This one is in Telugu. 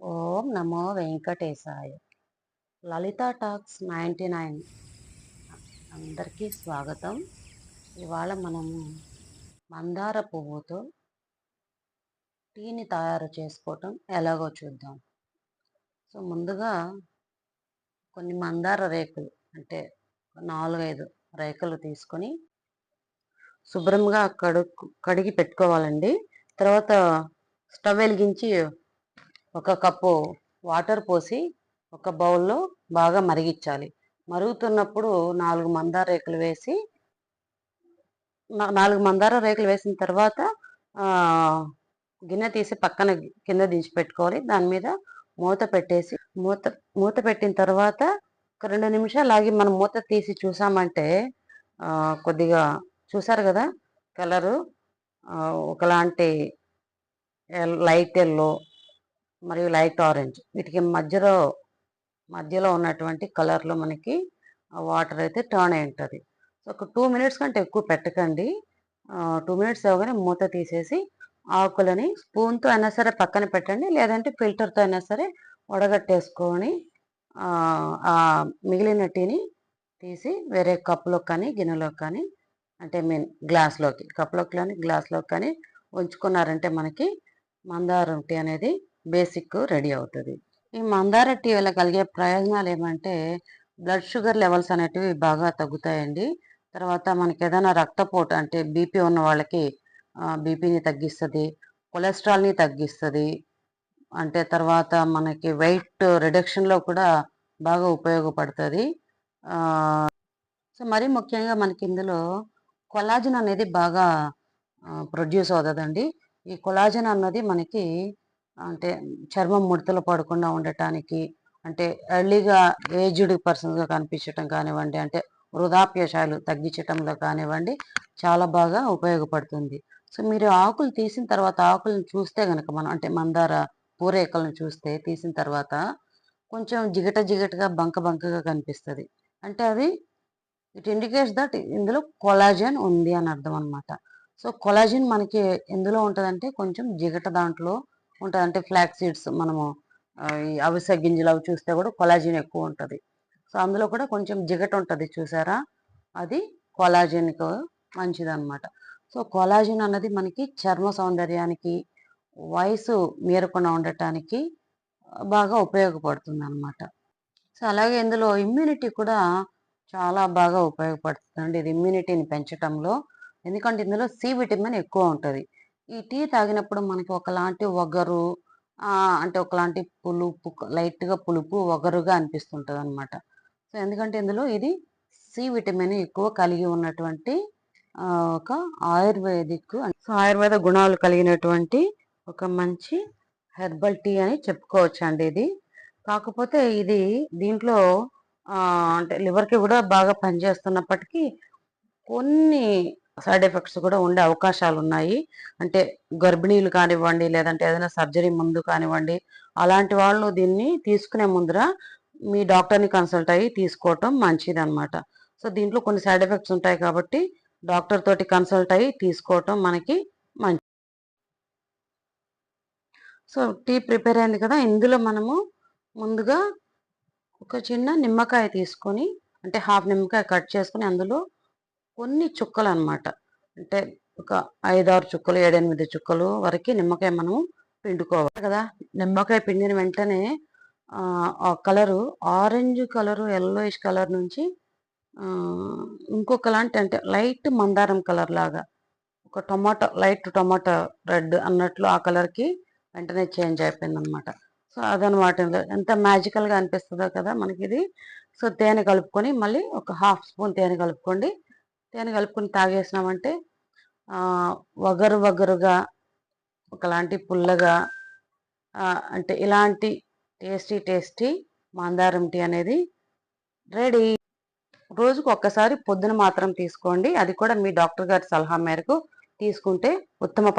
ఓం నమో వెంకటేశాయ. Lalitha talks ninety nine. అందరికీ స్వాగతం. ఇవాళ మనము మందార పువ్వుతో టీని తయారు చేసుకోవటం ఎలాగో చూద్దాం. సో ముందుగా కొన్ని మందార రేకులు అంటే నాలుగైదు రేకులు తీసుకొని శుభ్రంగా కడుక్కు కడిగి పెట్టుకోవాలండి. తర్వాత స్టవ్ వెలిగించి ఒక కప్పు వాటర్ పోసి ఒక బౌల్లో బాగా మరిగించాలి. మరుగుతున్నప్పుడు నాలుగు మందార రేకులు వేసి నాలుగు మందార రేకులు వేసిన తర్వాత గిన్నె తీసి పక్కన కింద దించి పెట్టుకోవాలి. దాని మీద మూత పెట్టేసి మూత మూత పెట్టిన తర్వాత ఒక రెండు నిమిషాలు ఆగి మనం మూత తీసి చూసామంటే కొద్దిగా చూసారు కదా కలరు ఒకలాంటి లైట్ ఎల్లో మరియు లైట్ ఆరెంజ్. వీటికి మధ్యలో మధ్యలో ఉన్నటువంటి కలర్లో మనకి వాటర్ అయితే టర్న్ అయి ఉంటుంది. సో ఒక టూ మినిట్స్ కంటే ఎక్కువ పెట్టకండి. టూ మినిట్స్ అవగానే మూత తీసేసి ఆకులని స్పూన్తో అయినా సరే పక్కన పెట్టండి. లేదంటే ఫిల్టర్తో అయినా సరే వడగట్టేసుకొని మిగిలిన టీని తీసి వేరే కప్లో కానీ గిన్నెలో కానీ అంటే మీన్ గ్లాస్లోకి కప్లోకి కానీ గ్లాస్లోకి కానీ ఉంచుకున్నారంటే మనకి మందారం టీ అనేది బేసిక్ రెడీ అవుతుంది. ఈ మందార టీ వల్ల కలిగే ప్రయోజనాలు ఏమంటే బ్లడ్ షుగర్ లెవెల్స్ అనేటివి బాగా తగ్గుతాయండి. తర్వాత మనకి ఏదైనా రక్తపోటు అంటే బీపీ ఉన్న వాళ్ళకి బీపీని తగ్గిస్తుంది కొలెస్ట్రాల్ని తగ్గిస్తుంది. అంటే తర్వాత మనకి వెయిట్ రిడక్షన్లో కూడా బాగా ఉపయోగపడుతుంది. సో మరీ ముఖ్యంగా మనకి ఇందులో కొలాజిన్ అనేది బాగా ప్రొడ్యూస్ అవుతుందండి. ఈ కొలాజన్ అన్నది మనకి అంటే చర్మం ముడతలు పడకుండా ఉండటానికి అంటే ఎర్లీగా ఏజ్డ్ పర్సన్స్గా కనిపించటం కానివ్వండి అంటే వృధాప్యశాలు తగ్గించటంలో కానివ్వండి చాలా బాగా ఉపయోగపడుతుంది. సో మీరు ఆకులు తీసిన తర్వాత ఆకులను చూస్తే కనుక మనం అంటే మందార పూరేకలను చూస్తే తీసిన తర్వాత కొంచెం జిగట జిగటగా బంక బంకగా కనిపిస్తుంది. అంటే అది ఇట్ ఇండికేట్స్ దట్ ఇందులో కొలాజన్ ఉంది అని అర్థం అనమాట సో కొలాజిన్ మనకి ఎందులో ఉంటుందంటే కొంచెం జిగట దాంట్లో ఉంటుంది అంటే ఫ్లాక్ సీడ్స్ మనము ఈ అవిసె గింజలు అవి చూస్తే కూడా కొలాజిన్ ఎక్కువ ఉంటుంది. సో అందులో కూడా కొంచెం జిగట ఉంటుంది చూసారా? అది కొలాజిన్కు మంచిదన్నమాట. సో కొలాజిన్ అన్నది మనకి చర్మ సౌందర్యానికి వయసు మీరకుండా ఉండటానికి బాగా ఉపయోగపడుతుంది అనమాట సో అలాగే ఇందులో ఇమ్యూనిటీ కూడా చాలా బాగా ఉపయోగపడుతుంది ఇది ఇమ్యూనిటీని పెంచడంలో ఎందుకంటే ఇందులో సి విటమిన్ ఎక్కువ ఉంటుంది. ఈ టీ తాగినప్పుడు మనకి ఒకలాంటి ఒగరు అంటే ఒకలాంటి పులుపు లైట్గా పులుపు ఒగరుగా అనిపిస్తుంటుంది అనమాట సో ఎందుకంటే ఇందులో ఇది సి విటమిన్ ఎక్కువ కలిగి ఉన్నటువంటి ఒక ఆయుర్వేదిక్ సో ఆయుర్వేద గుణాలు కలిగినటువంటి ఒక మంచి హెర్బల్ టీ అని చెప్పుకోవచ్చు అండి ఇది. కాకపోతే ఇది దీంట్లో అంటే లివర్కి కూడా బాగా పనిచేస్తున్నప్పటికీ కొన్ని సైడ్ ఎఫెక్ట్స్ కూడా ఉండే అవకాశాలు ఉన్నాయి అంటే గర్భిణీలు కానివ్వండి లేదంటే ఏదైనా సర్జరీ ముందు కానివ్వండి అలాంటి వాళ్ళు దీన్ని తీసుకునే ముందర మీ డాక్టర్ని కన్సల్ట్ అయ్యి తీసుకోవటం మంచిది అనమాట సో దీంట్లో కొన్ని సైడ్ ఎఫెక్ట్స్ ఉంటాయి కాబట్టి డాక్టర్ తోటి కన్సల్ట్ అయ్యి తీసుకోవటం మనకి మంచి సో టీ ప్రిపేర్ అయింది కదా ఇందులో మనము ముందుగా ఒక చిన్న నిమ్మకాయ తీసుకొని అంటే హాఫ్ నిమ్మకాయ కట్ చేసుకుని అందులో కొన్ని చుక్కలు అనమాట అంటే ఒక ఐదారు చుక్కలు ఏడెనిమిది చుక్కలు వరకు నిమ్మకాయ మనం పిండుకోవాలి కదా. నిమ్మకాయ పిండిన వెంటనే ఆ colour orange colour yellowish colour నుంచి ఇంకొక లాంటి అంటే లైట్ మందారం కలర్ లాగా ఒక టొమాటో లైట్ టొమాటో రెడ్ అన్నట్లు ఆ కలర్కి వెంటనే చేంజ్ అయిపోయింది అనమాట సో అదనమాట ఎంత మ్యాజికల్గా అనిపిస్తుందో కదా మనకి ఇది సో తేనె కలుపుకొని మళ్ళీ ఒక హాఫ్ స్పూన్ తేనె కలుపుకోండి. తేనె కలుపుకొని తాగేసినామంటే వగరు వగరుగా ఒకలాంటి పుల్లగా అంటే ఇలాంటి టేస్టీ టేస్టీ మందారం టీ అనేది రెడీ. రోజుకు ఒక్కసారి పొద్దున మాత్రం తీసుకోండి. అది కూడా మీ డాక్టర్ గారి సలహా మేరకు తీసుకుంటే ఉత్తమ